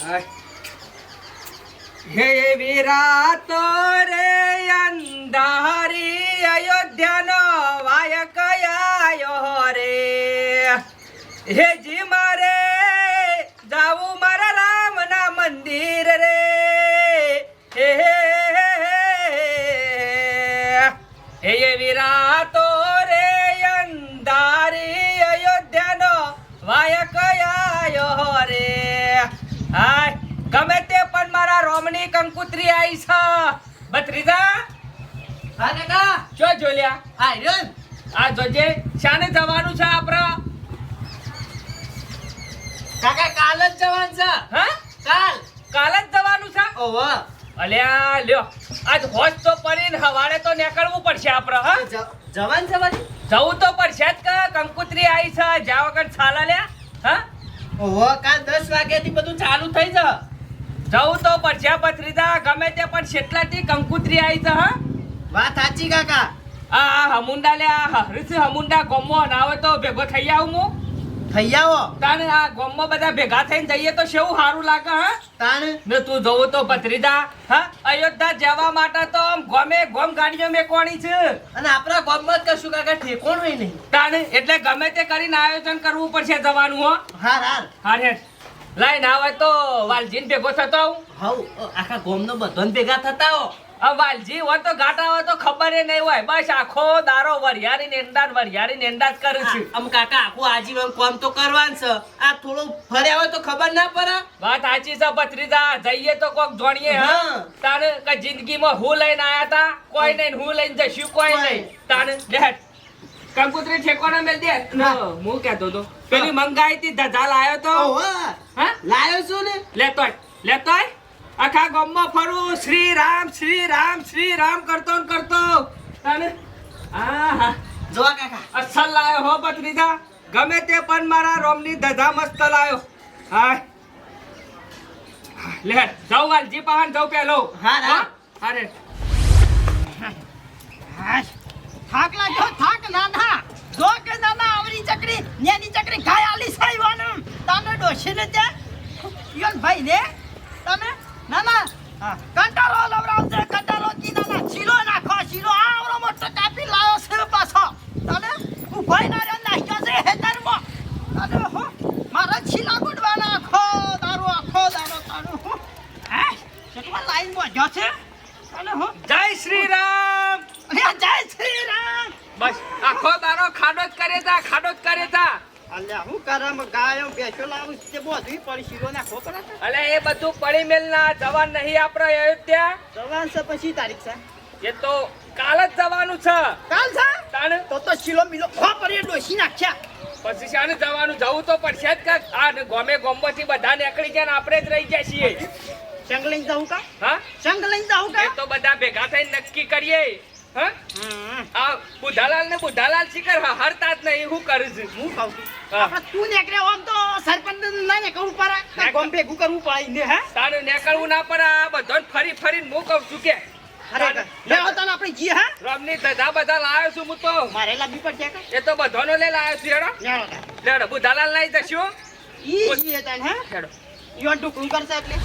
હે વિરાતો રે અંધારી અયોધ્યાનો વાય આયો રે હે જી મારે, જાવું મારા રામના મંદિર રે. હે હે હે વિરાતો રે અંધારી અયોધ્યાનો વાય આયો રે હાય ગમે તે પણ મારા રોમની કંકુત્રી આવી છે. બત્રીજા હા કાકા. ચો જોલ્યા. હા રહ્યો આ જોજે શાને જવાનું છે આપરા કાકા કાલ જ જવાનું છે. હા? કાલ. કાલ જ જવાનું છે? ઓહો. અલ્યા લ્યો. આજ હોશ તો પડીને હવારે તો નીકળવું પડશે આપણે હા. જવાન જવાનું છે જવું તો પડશે જ કંકુત્રી આવી છે જ્યાં વગર છાલા લ્યા હા? ઓહો કાલ દસ વાગ્યાથી બધું ચાલુ થઈ જા. જવું તો પડશે બત્રીજા ગમે તે પણ શેટલાથી કંકુત્રી આવી છે હા. વાત સાચી કાકા. આ હમુંડા લે આ હમુંડા ગોમો ના આવે તો ભેગો થઈ આવું હું. થઈ આવો તાને આ ગોમમાં બધા ભેગા થઈને જઈએ તો શેવું સારું લાગે હા? તાણ? ને તું જવું તો ભત્રીજા હા? અયોધ્યા જવા માટે તો આમ ગોમે ગોમ ગાડીઓ મેકવાની છે. અને આપણા ગોમમાં જ કશું કાકા ઠેકોણ હોય નહીં. તાને એટલે ગમે તે કરીને આયોજન કરવું પડશે જવાનું હો. હાર હાર. હા હેઠ લાઈ ના હોય તો વાલજીને ભેગો થતો આવું. હવ આખા ગોમનો બધો ભેગા થતા હો વાલજી હોય તો ગાટા હોય તો ખબર એ નહીં હોય. બસ આખો દારો વરિયારી નેંદાન વરિયારી નેંડા કરું છું. આમ કાકા આખું આજીવન કોમ તો કરવાનું છે. આ થોડું ફર્યા હોય તો ખબર ના પડે. વાત સાચી છે ભત્રીજા જઈએ તો કોક જોણીએ હા? તારે તાને કે જિંદગીમાં હું લઈને આયા તા? કોઈ નહીં હું લઈને જશું કોઈ. નહીં. તાને લેટ કંકુતરી ઠેકોના મેલ દે. હું કહેતો તો પેલી મંગાઈ હતી ધજા લાયો તો. હા? લાયો છું ને. લેતોય લેતોય? આખા ગામમાં ફરું. શ્રી રામ શ્રી રામ શ્રી રામ કરતો ને કરતો. તાને આહા. જો કાકા. અસલ લાયો હો ભત્રીજા. ગમે તે પણ મારા રોમની ધધા મસ્ત લાયો. હા લે જાઉં વાલજી પાહન જાઉં પેલો. હા, હા. અરે થાક લાગ્યો? થાક નાના. જો કે નાના આવરી ચકરી નેની ચકરી ખાય આલી સાઈવાનું તમે ડોશીને તે યોન ભાઈ ને તમે? નાના હા કંટાળો લવરાવજે કંટાળો કી નાના શીલો નાખો શીલો આવરો મોટો કાપી લાયો છે પાછો. તને હું ભાઈ ના રે નાખ્યો છે હેતરમાં. તને હો મારા છીલા ગુડવાના આખો દારૂ આખો દારૂ તારું હું. હે કેટલા લાઈન બોજો છે? તને હો. જય શ્રી રામ જય શ્રી રામ બસ આખો દારો ખાડો જ કરે તા ખાડો જ કરે તા. અલ્યા હું કરમ ગાયો બેસો લાવું તે બોધી પડી શીરો નાખો પડે અલે એ બધું પડી મેલ ના જવાન નહીં આપણે અયોધ્યા? જવાન છે પછી તારીખ છે. એ તો કાલ જ જવાનું છે. કાલ છે? તાણ? તો તો શીલો મિલો હો પડી ડોસી નાખ્યા. પછી શાને જવાનું? જવું તો પડશે જ કાક. આ ગોમે ગોમમાંથી બધા નીકળી જાય ને આપણે જ રહી જાય છીએ. સંગ લઈને જાઉં કા? હા? સંગ લઈને એ કા તો બધા ભેગા થઈને નક્કી કરીએ. આ બુધાલાલ ને બુધાલાલ શિખર હરતા જ નહીં હું કરું છું. હું કહું છું. તું નીકળે આમ તો સરપંચ ના નીકળવું પડે. ગોમ ભેગું કરવું પડે ને હા? તારું નીકળવું ના પડે આ બધો ફરી ફરીને હું કહું છું કે ખરેખર. લે હોતા આપણે જી હા? રમની ધજા બધા લાવ્યો છું હું તો. મારે લાવવી પડશે એ તો બધાનો લે લાવ્યો છું હેડો. લેડો બુધાલાલ લઈ જશું ઈ જી તને હે? હેડો. યો ટુકડું કરશે એટલે.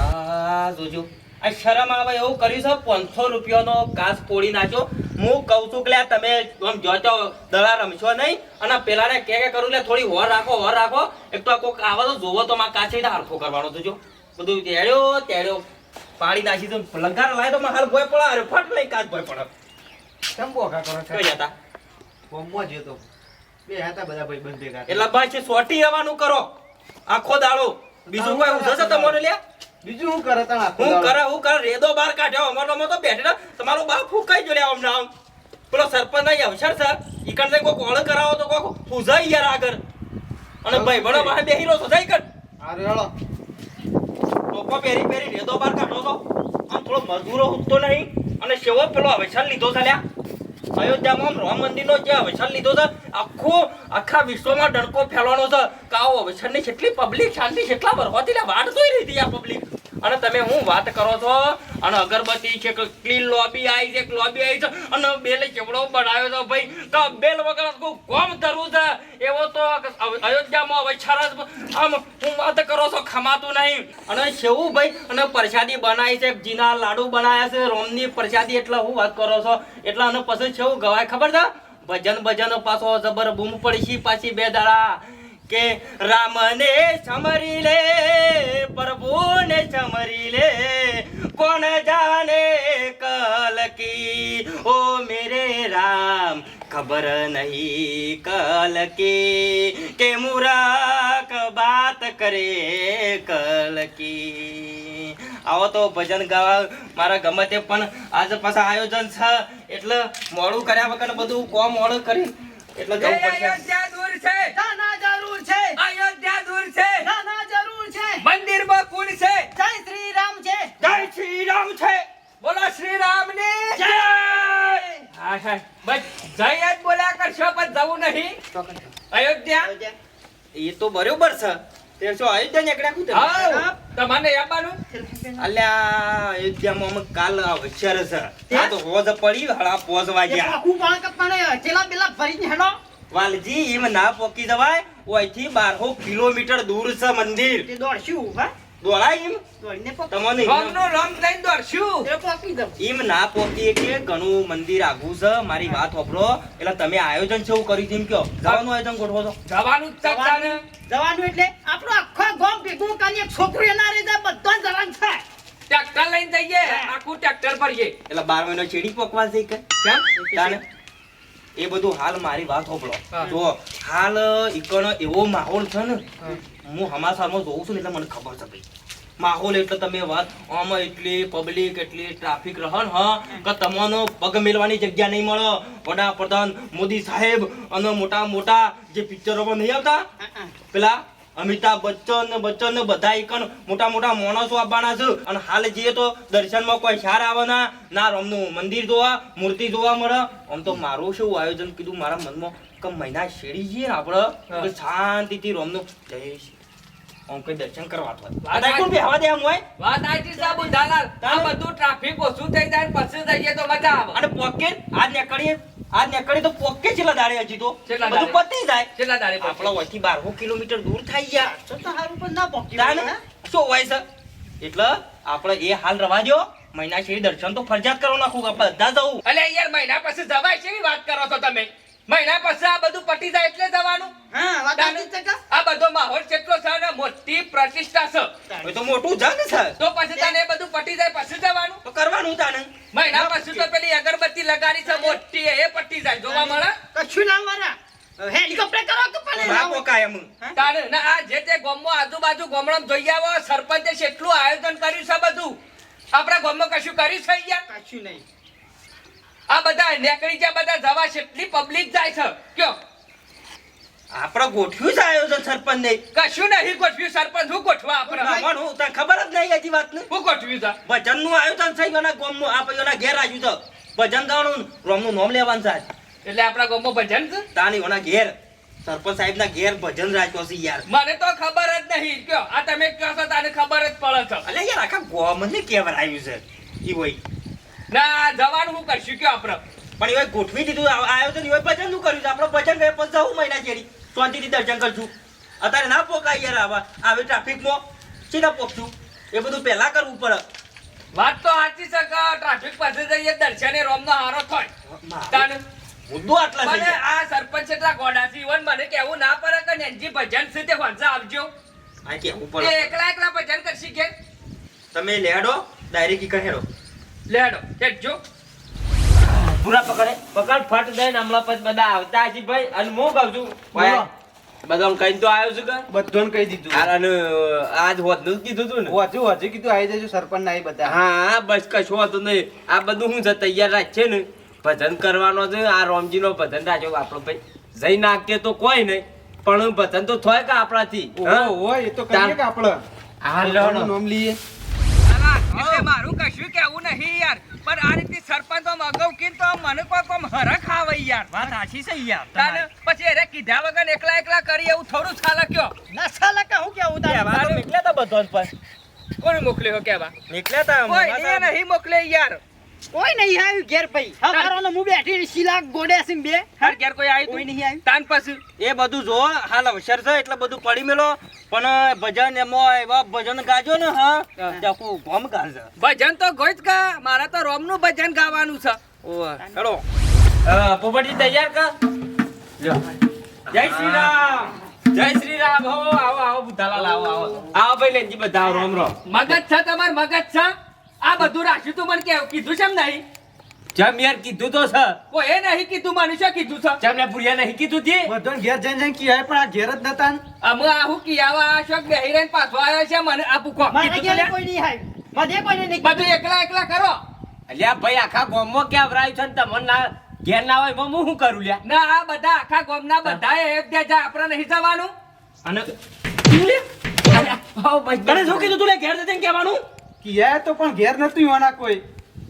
આ જોજો. આ શરમ આવે એવું કર્યું છે? પાંચસો રૂપિયાનો ઘાસ પોડી નાખ્યો. હું કહું છું કે લે તમે આમ જો તો દડા રમશો નહીં. અને પેલાને કે કે કરું લે થોડી હોર રાખો હોર રાખો. એક તો કોઈક આવે તો જોવો તો મારા કાચી હરખો કરવાનો તો જો. બધું તેડ્યો તેડ્યો. પાડી નાખી તો લંગાર લાય તો હાલ ભોય પડે અરે ફટ લઈ કાચ ભોય પડે કેમ બોકા કરો? કઈ હતા? કોમમાં જ હતો. બે હતા બધા ભાઈબંધ ભેગા. એટલે ભાઈ છે સોટી આવવાનું કરો. આખો દાડો. બીજું કોઈ છે તમારે લે? બીજું શું કરે તણ આખો હું કરે હું કરે રેદો બાર કાઢ્યો અમારો તો બેઠેલા. તમારો બાપ ફૂકાઈ જો લે આમ પેલો સરપંચ નહીં અવસર સર? ઈકણ ને કોક ઓળ કરાવો તો કોક ફૂઝાઈ યાર આગળ. અને ભાઈ બનો બહાર બેહી રહ્યો સજાઈ કર. અરે હળો ટોપો પહેરી પહેરી રેદો બાર કાઢો તો. આમ થોડો મજૂરો ઉઠતો નહીં. અને સેવો પેલો અવસર લીધો છે લ્યા. અયોધ્યામાં રામ મંદિરનો જે અવસર લીધો છે, આખો, આખા વિશ્વમાં ડણકો ફેલવાનો છે. કાઓ અવસરની કેટલી પબ્લિક શાંતિ કેટલા વર્ષોથી વાટ જોઈ રહી હતી આ પબ્લિક અને તમે હું વાત કરો છો? અને અગરબત્તી છે ક્લીન લોબી આવી છે લોબી આવી છે, અને બેલ કેવડો બનાવ્યો છે ભાઈ? તો બેલ વગર આખું કોમ ધરવું છે? એવો તો અયોધ્યામાં હવે આમ હું વાત કરો છો, ખમાતું નહીં. અને શેવું ભાઈ? અને પ્રસાદી બનાવી છે, જીના લાડુ બનાવ્યા છે, રોમની પ્રસાદી એટલે હું વાત કરો છો? એટલે અને પછી શેવું ગવાય ખબર છે? ભજન ભજન પાછો જબર બૂમ પડી પાછી બે દાડા. કે રામને સમરી લે, પ્રભુને સમરી લે. કોણ જાને કલ કી? ઓ મેરે રામ, ખબર નહીં કલ કી? મુરાક બાત કરે કલ કી? આવો તો ભજન ગાવા મારા ગમે તે પણ આજે પાછા આયોજન છે. એટલે મોડું કર્યા વગર બધું કોમ મોડું કરી એટલે જવું પડશે. અયોધ્યા દૂર છે. ના ના જરૂર છે. અયોધ્યા દૂર છે. ના ના જરૂર છે. મંદિરમાં કોણ છે? જય શ્રી રામ છે. જય શ્રી રામ છે. બોલો શ્રી રામની જય! હા હા. બસ જય જ બોલ્યા કરશો પણ જવું નહીં. અયોધ્યા? એ તો બરોબર છે. તે શું અયોધ્યા નીકળ્યા કું તમે? હા. તમને આવવાનું અલ્યા અયોધ્યામાં અમે કાલ અવસર છે. આ તો રોજ પડી હળા પોસ વાગ્યા. પાકું પાણ કપવાને ચેલા પેલા ભરીને હેડો. વાલજી એમ ના પોકી જવાય? ઓયથી બારસો કિલોમીટર દૂર છે મંદિર. તે દોડશું હા? દોડાય એમ? દોડીને પકડી તમને રામનું રામ લઈને દોડશું. એ પકડી દઉં એમ ના પોકી કે ઘણું મંદિર આગું છે. મારી વાત વાપરો એટલે તમે આયોજન છે એવું કર્યું છે એમ કયો? જવાનું આયોજન ગોઠવો છો? જવાનું. જવાનું એટલે આપણું આખો ગામ ભેગું કરી એક છોકરું એના રીતે બધા જવાનું છે ટ્રેક્ટર લઈને જઈએ આખું એટલે બાર મહિનો ચીડી પકવા છે કે. કેમ? એ બધું હાલ મારી વાત હોપડો હા. જો હાલ ઈકણ એવો માહોલ છે ને હું. હમાસારમાં જોઉં છું ને એટલે મને ખબર છે ભાઈ. માહોલ એટલે તમે વાત આમાં એટલી પબ્લિક એટલી ટ્રાફિક રહન હ કે તમને પગ મેલવાની જગ્યા નહીં મળે. વડાપ્રધાન મોદી સાહેબ અને મોટા મોટા જે પિક્ચરોમાં નહીં આવતા? પેલા અમિતાભ બચ્ચન ને બચ્ચન ને બધા ઈકણ મોટા મોટા માણસો આવવાના છે. અને હાલ જઈએ તો દર્શનમાં કોઈ સાર આવવાના ના રમનું મંદિર જોવા મૂર્તિ જોવા મળે. આમ તો મારું શું આયોજન કીધું? મારા મનમાં કે મહિના શેરી જઈએ આપણે શાંતિથી રોમનું શ્રી આમ કઈ દર્શન કરવા વાત કોણ બેહવા દે આમ હોય? વાત આજી છે બુધાલાલ આ બધું ટ્રાફિક ઓછું થઈ જાય પછી જઈએ તો મજા આવે. અને પોકેટ આજ નીકળીએ આજ નીકળી તો પોકે છેલ્લા દાડે હજી તો. છેલ્લા બધું પતી જાય. કેટલા દાડે? આપણા બારસો કિલોમીટર દૂર થઈ ગયા. તો સારું પણ ના તાને શું હોય છે? એટલે આપણે એ હાલ રવા દ્યો. મહિના શેરી દર્શન તો ફરજિયાત કરો નાખું બધા જવું. અલ્યા યાર મહિના પછી જવાય છે વાત કરો છો તમે? મહિના પછી આ બધું પટી જાય એટલે જવાનું. આ બધો માહોલ કેટલો છે ને મોટી પ્રતિષ્ઠા છે. તો મોટું જંગ છે તો પછી તને એ બધું પટી જાય પછી જવાનું. તો કરવાનું તાને. મહિના પછી તો પેલી અગરબત્તી લગાડી છે મોટી એ પટી જાય જોવા મળે? કશું ના મારા હેલિકોપ્ટર કરો કે પણ ના પોકાય તારે ના આ જે તે ગામમાં આજુબાજુ ગામડામાં જોઈ આવો સરપંચે કેટલું આયોજન કર્યું છે બધું. આપણા ગામમાં કશું કર્યું છે યાર કશું નહીં. આ બધા નેકળી ગયા બધા જવા એટલી પબ્લિક જાય છે. કયો? આપણે ગોઠવ્યું છે આયોજન સરપંચ ને કશું નહીં ગોઠવ્યું સરપંચ હું ગોઠવા આપણે? હું તને ખબર જ નહીં હજી વાત ને હું ગોઠવ્યું છે. ભજનનું આયોજન થઈ ગયું ગોમ ગોમનું આ એના ઘેર આવ્યું તો ભજન ગાવાનું રોમનું નોમ લેવાનું છે. એટલે આપણા ગોમ ભજન છે? તાની ઓના ઘેર સરપંચ સાહેબ ના ઘેર ભજન રાખ્યો છે યાર. મને તો ખબર જ નહીં. કયો? આ તમે કહો છો તાને ખબર જ પડે છે. એટલે યાર આખા ગોમને કેવર આવ્યું છે. ઈ હોય. ના જવાનું હું કરશું કયો આપણે પણ એવા ગોઠવી દીધું આયોજન એવા ભજનનું કર્યું છે. આપણે ભજન ગયા પછી જવું મહિના જેડી શાંતિથી દર્શન કરશું. અત્યારે ના પોકાય યાર આવા આવી ટ્રાફિકમાં સીધા પોકશું એ બધું પહેલા કરવું પડે. વાત તો સાચી છે કે ટ્રાફિક પાસે જઈએ દર્શને રોમનો હારો થાય. મુદ્દો આટલા મને આ સરપંચ એટલા ગોડા છે ઇવન મને કેવું ના પડે કે નેનજી ભજન છે તે વાંચા આવજો આ કેવું એ પડે એકલા એકલા ભજન કરશી કે? તમે લેડો ડાયરેક્ટ ઈ કહેડો લેડો જો. પૂરા પકડે. પકડ ફટ દઈને હમણાં પછી બધા આવતા હજી ભાઈ. અને હું કહું છું ભાઈ બધા કઈ તો આવ્યો છું કે બધાને કહી દીધું. અને આજ હોતનું કીધું તું ને. હજુ હજુ કીધું આવી જજો સરપંચ ના બધા. હા બસ કશું હોતું નહીં. આ બધું હું છે તૈયાર રાખશે ને. ભજન કરવાનો છે આ રોમજી નો ભજન રાખ્યો આપણો ભાઈ. જઈ નાખીએ તો કોઈ નહીં પણ ભજન તો થાય કે આપણાથી હા? હોય એ તો કરીએ કે આપણે? હા નામ લઈએ. એટલે મારું કશું કેવું નહીં યાર. પણ આ રીતે સરપંચ આમ કીન કીધું તો મને કોઈ કોમ હરખ આવે યાર. વાત સાચી છે યાર તાને પછી અરે કીધા વગર એકલા એકલા કરી એવું થોડું છાલક્યો કયો? ના સાલા હું કેવું તારે? નીકળ્યા તા બધો પણ. કોણ મોકલ્યો કેવા નીકળ્યા તા કોઈ. નહીં મોકલે યાર. કોઈ નહીં આવ્યું ઘેર ભાઈ. હવારોનો હું બેઠી શીલા ગોડે છે બે. હર ઘેર કોઈ આવ્યું કોઈ નહીં આવ્યું. તાન પછી. એ બધું જો હાલ અવસર છે એટલે બધું પડી મેલો. પણ ભજન એમાં એવા ભજન ગાજો ને હા. ચાકુ ભમ ગાજે. ભજન તો ગોઈત કા મારા તો રોમનું ભજન ગાવાનું છે. ઓ હેલો પોપટી તૈયાર કા લ્યો. જય શ્રી રામ. જય શ્રી રામ. હો આવો આવો બુધાલાલ આવો આવો. આવો ભાઈ લેજી બધા રોમ રોમ. મગજ છે તમાર મગજ છે? આ બધું રાખ્યું તું મને કે કીધું છે નહીં? જેમ યાર કીધું તો છે. કોઈ નહીં કીધું મનુષ્ય કીધું છે. જેમ ને પુરિયા નહીં કીધું તે? ઘેર જઈને જઈને કીએ પણ આ ઘેર જ નતા ને. અમે આહુ કિયાવા આ શોક બેહી રહીને પાછો આવ્યો છે? મને આ પૂકો તું લે. કોઈ નહીં બધે નહીં એકલા એકલા કરો. અલ્યા ભાઈ આખા ગામમાં ક્યાં ભરાયું છે ને તમને ના ઘેર ના હોય હું શું કરું લ્યા? ના આ બધા આખા ગામના બધા અયોધ્યા જાય આપણે નહીં જવાનું. અને શું કીધું તું ઘેર જઈને કહેવાનું? કીએ તો પણ ઘેર નતું આના કોઈ.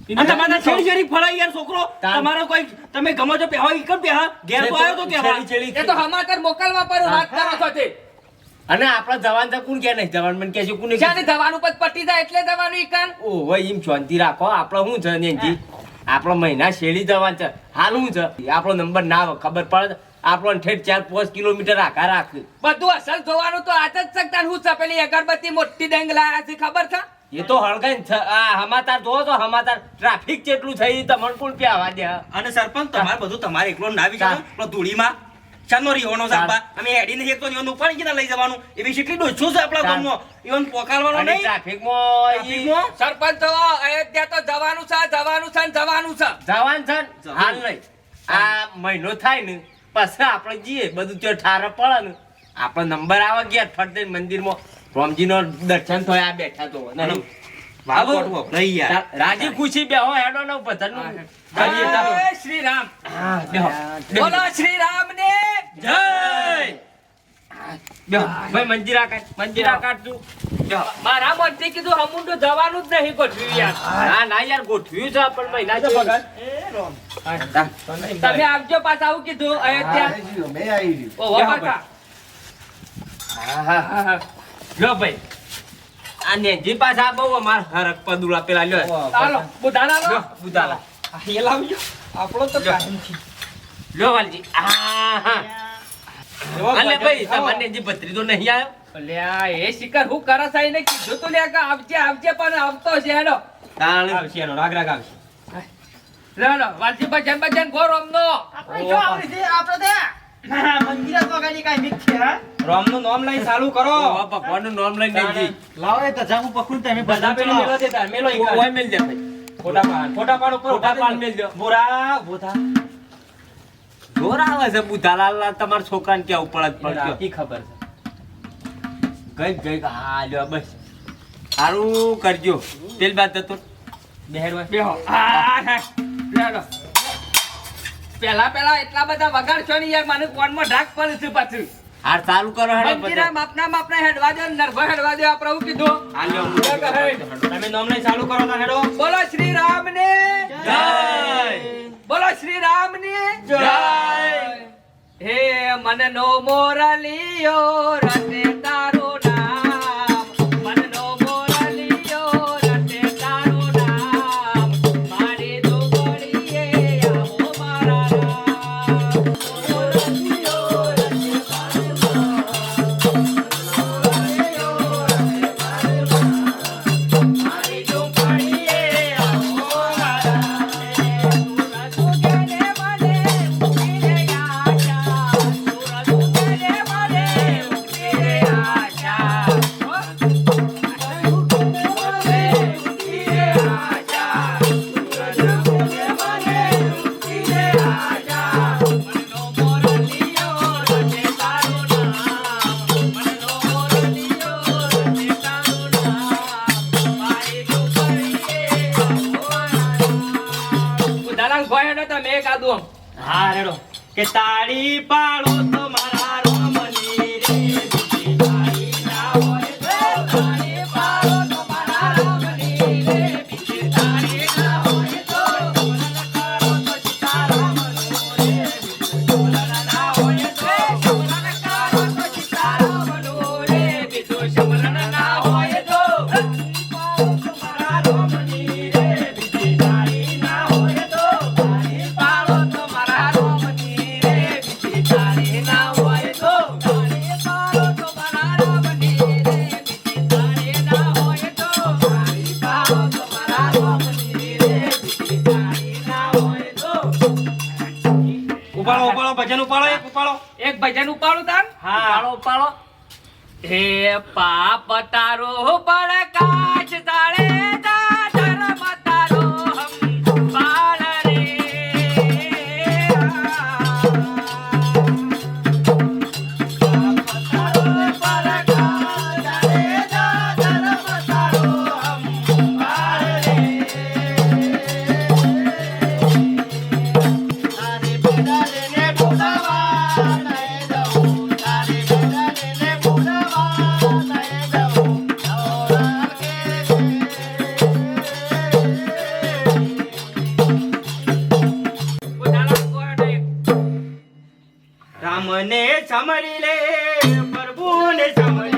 તમારા છેડી છેડી ફળાઈ યાર છોકરો? તમારો કોઈ તમે ગમો તો પહેવા ઈકમ પહેવા. ઘેર તો આવ્યો તો કે છેડી છેડી એ તો હમાતર મોકલવા પર વાત કરો છો તે અને આપણા જવાન તો કોણ કે નહીં? જવાન મને કે છે કોણ જ્યાં જવાનું પછી પટી જાય એટલે જવાનું ઈકાન ઓહો એમ શાંતિ રાખો. આપણો શું છે નેનજી? આપણો મહિના શેરી જવાન છે. હાલ શું છે? આપણો નંબર ના ખબર પડે? આપણો ઠેઠ ચાર પાંચ કિલોમીટર આખા રાખ. બધું અસલ જોવાનું તો આજ જ શકતા હું છે? પેલી અગરબત્તી મોટી ડેંગ લાયા છે ખબર છે? એ તો હળગાઈ આ હમાતાર જોવો તો હમાતાર ટ્રાફિક જેટલું થઈ તમને કોણ પ્યાવા દે અને સરપંચ તમારે બધું તમારે એકલો ના આવી જવાનું ધૂળીમાં. ચાનો રીહોનો સાબા અમે હેડી નહીં એક તો ઈવન ઉપાડી ગયેલા લઈ જવાનું. એવી કેટલી ડોછો છે આપણા ગામમાં. ઈવન પોકારવાનો નહીં. ટ્રાફિકમાં ટ્રાફિકમાં સરપંચ તો અયોધ્યા તો જવાનું છે જવાનું છે જવાનું છે. જવાન છે હાલ નહીં. આ મહિનો થાય ને પછી આપણે જઈએ. બધું ત્યાં ઠાર પડે ને. આપણો નંબર આવે ગયા ફરતે દઈને મંદિરમાં રોમજીનો દર્શન થયા આ બેઠા તો. રાજી ખુશી બેહો હેડો ને પથરનું શ્રી રામ હા, બેહો. બોલો શ્રી રામ ને જય ભાઈ મંજીરા કાઢ મંજીરા કાઢ તું. મારા મનથી કીધું હમુંડું જવાનું જ નહીં ગોઠવ્યું યાર. ના ના યાર ગોઠવ્યું છે પણ મહિના જેવું. તમે આવજો પાછા આવું કીધું. અયોધ્યા મેં આવી રહ્યું ઓહો બેહો હા, હા. હા, હા. લ્યો ભાઈ. આ નેજી પાછા બહુ અમાર હરક પદુલા પેલા લ્યો. ચાલો બુધાલા લો. બુધાલા એ લાવજો આપણો તો કાયમ છે. લ્યો વાલજી. આ હા અલે ભાઈ તમને નેજી ભત્રી તો નહીં આવ્યો? અલ્યા એ શિકાર હું કરે સાઈ ને કીધું તો લ્યા કે આવજે આવજે પણ આવતો છે એનો. તાણ. આવશે એનો રાગ રાગ આવશે. લે લો વાલજી ભજન ભજન ગો રોમનો આપણે જો આપણે તે મંદિર તો ગાડી કાઈ મિક્સ છે હા. રોમનું નામ લઈ ચાલુ કરો. ભગવાન ભગવાનનું નામ લઈને નેજી લાવો એ ધજા પકડું તમે બધા પેલી મેલો છે તાર, મેલો એક ઓય મેલ દે ભાઈ. ફોટા પાડ ફોટા પાડ ઉપર ફોટા પાડ મેલ દે. બોરા બોધા ગોરા આવે છે બુધાલાલ તમારા છોકરાને જ પડત પડ્યો? કી ખબર છે. ગઈ ગઈ હા લ્યો બસ. સારું કરજો. તેલ બાદ તો બેહેડવા બેહો. આ હે. પેલા પેલા એટલા બધા વગાડશો ને યાર. મને કોનમાં ઢાક પડે છે પાછું. હાર ચાલુ કરો હેડો મંજીરા માપના માપના હેડવા દે નરભ હેડવા દે આ પ્રભુ કીધું. હા લ્યો લે કે હે. તમે નોમ લઈને ચાલુ કરો તા હેડો. બોલો શ્રી રામ ને જય. બોલો શ્રી રામ ને જય. હે મને નો મોરલિયો રતે તાળી ભજન ઉપાડો એક ઉપાડો. એક ભજન ઉપાડું તાન? હા. ઉપાડો ઉપાડો. હે પાપ તારો પડકાશ તાળે રામને સમરી લે પ્રભુને સમરી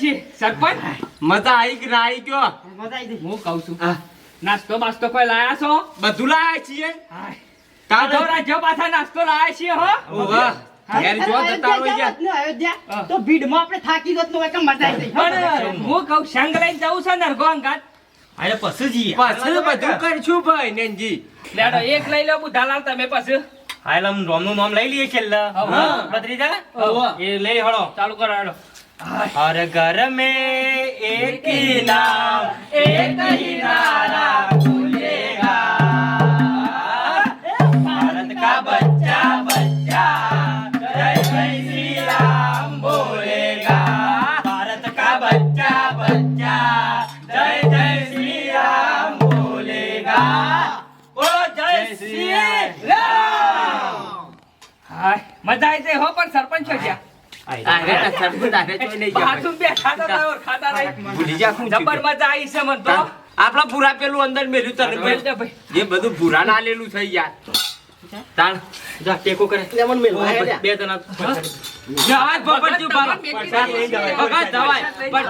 છીએ સરપંચ? મજા આવી કે ના આવી કયો હું કહું છું. નાસ્તો બાસ્તો કોઈ લાયા છો? બધું લાયા છીએ. હાય. કાં રાજ્ય પાછા નાસ્તો લાયા છીએ હો. જો તો ભીડમાં આપણે થાકી ગયો એક મજા આવી પણ હું કહું સંગ લઈને જવું છે નરગો અંગાત? અરે પછી જઈએ. બધું કરશું ભાઈ નેનજી. લેડો એક લઈ લો બુધાલાલ તમે પછી. હાલ આમ રોમનું નામ લઈ લઈએ છેલ્લા. હા. ભત્રીજા એ લઈ હળો. ચાલુ કરો હેડો. हर घर में एक ही नाम एक ही नारा बोलेगा भारत का बच्चा बच्चा जय जय श्री राम बोलेगा भारत का बच्चा बच्चा जय जय श्री राम बोलेगा ओ जय श्री राम हाय मजा आई हो पण सरपंच हो ગયા આપડા ભૂરા પેલું અંદર મેલ્યું તને. જે બધું ભૂરા ના લેલું થઈ યાર તાણ જા ટેકો કરે. લેમન મેલ. બે જણા જવાય ભગત તું બાર પ્રસાદ લઈ જવાય. ભગત જવાય. પણ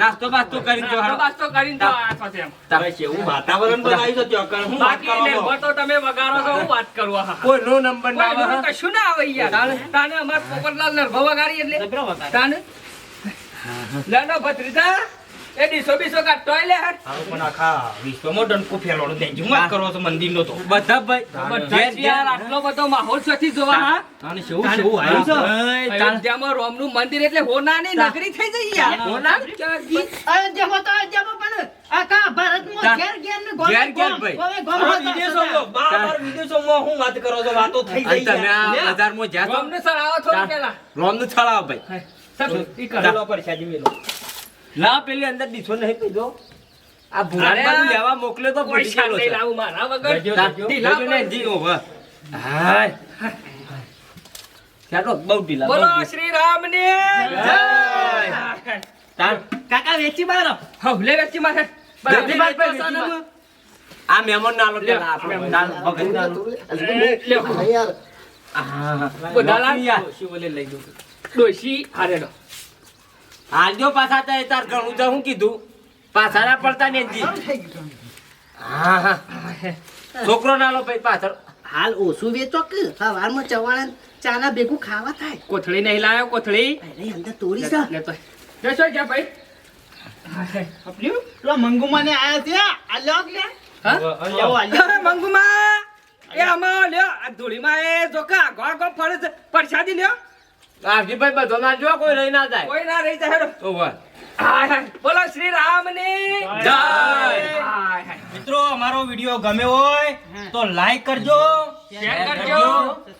નાસ્તો બાસ્તો કરીને જો. નાસ્તો કરીને તો આ એમ. તારે હું વાતાવરણ બનાવ્યું તો ત્યાં કણ હું વાત બાકી? લેવો તો તમે વગાડો તો હું વાત કરું આ કોઈ નો નંબર ના આવે. કશું ના આવે યાર. તાને અમાર પોપટલાલ ભવા ગાડી એટલે. તાને લેનો ભત્રીજા. એ ડીસો બીસો કાઢતો લે હેડ હારું પણ આખા વિશ્વમાં ડંકો ફેલાવડો દે શું વાત કરો છો મંદિરનો તો બધા ભાઈ બધા યાર આટલો બધો માહોલ છથી જોવા હા અને શું શું આવ્યું છે. અયોધ્યામાં રોમનું મંદિર એટલે હોનાની નગરી થઈ જઈ યાર હોના? અયોધ્યામાં તો અયોધ્યામાં પણ આખા ભારતમાં તા- ઘેર ઘેર ને ગોમે ઘેર ઘેર ગોમ. વિદેશોમાં, બાર વિદેશોમાં હું વાત કરો છો વાતો થઈ ગઈ તમે. બજારમાં જ્યાં રોમનું સળાવો થોડું. પેલા રોમનું છળાવો ભાઈ સર ઈ કરો. પર છે મેલો ના પેલી અંદર દીઠો નહીં પીધો આ ભૂરા અરે લેવા મોકલ્યો તો પૈસા લઈ લાવું મારા વગર? ને. જી ઓવે. હાય. ચાલો બહુ ઢીલા બોલો શ્રી રામ ને જય. તાર કાકા વેચી મારો. હવ લે વેચી મારે. માર. આ મેમોન ના લો પેલા આપણે. તાણ ભગત ના લો. લે યાર આ લ્યો આહા. લઈ દો ડોશી હારેડો હાલજો પાછા તે તાર ઘણું તો હું કીધું? પાછા ના પડતા ને જી. હા હા. છોકરો ના લો ભાઈ પાછળ. હાલ ઓછું વેચો કે? સવારમાં ચવાણા ચાના ભેગું ખાવા થાય. કોથળી નહીં લાયો કોથળી? અરે અંદર તોડી છે. લેતો જશો ક્યાં ભાઈ. પેલો મંગુમાને આયા ત્યાં આ લોક લે. હા? લ્યો. મંગુમા. એ આમાં લ્યો આ ધૂળીમાં એ જોકા ગોળ ગો ફળ પરસાદી લ્યો. આવજી ભાઈ બધો ના જો કોઈ રહી ના જાય. કોઈ ના રહી જાય. હાય. બોલો શ્રી રામ ને જય. મિત્રો અમારો વીડિયો ગમે હોય તો લાઈક કરજો શેર કરજો.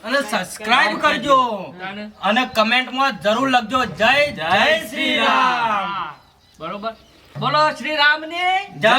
અને સબસ્ક્રાઇબ કરજો. અને કમેન્ટમાં જરૂર લખજો જય જય શ્રી રામ. બરોબર. બોલો શ્રી રામની જય.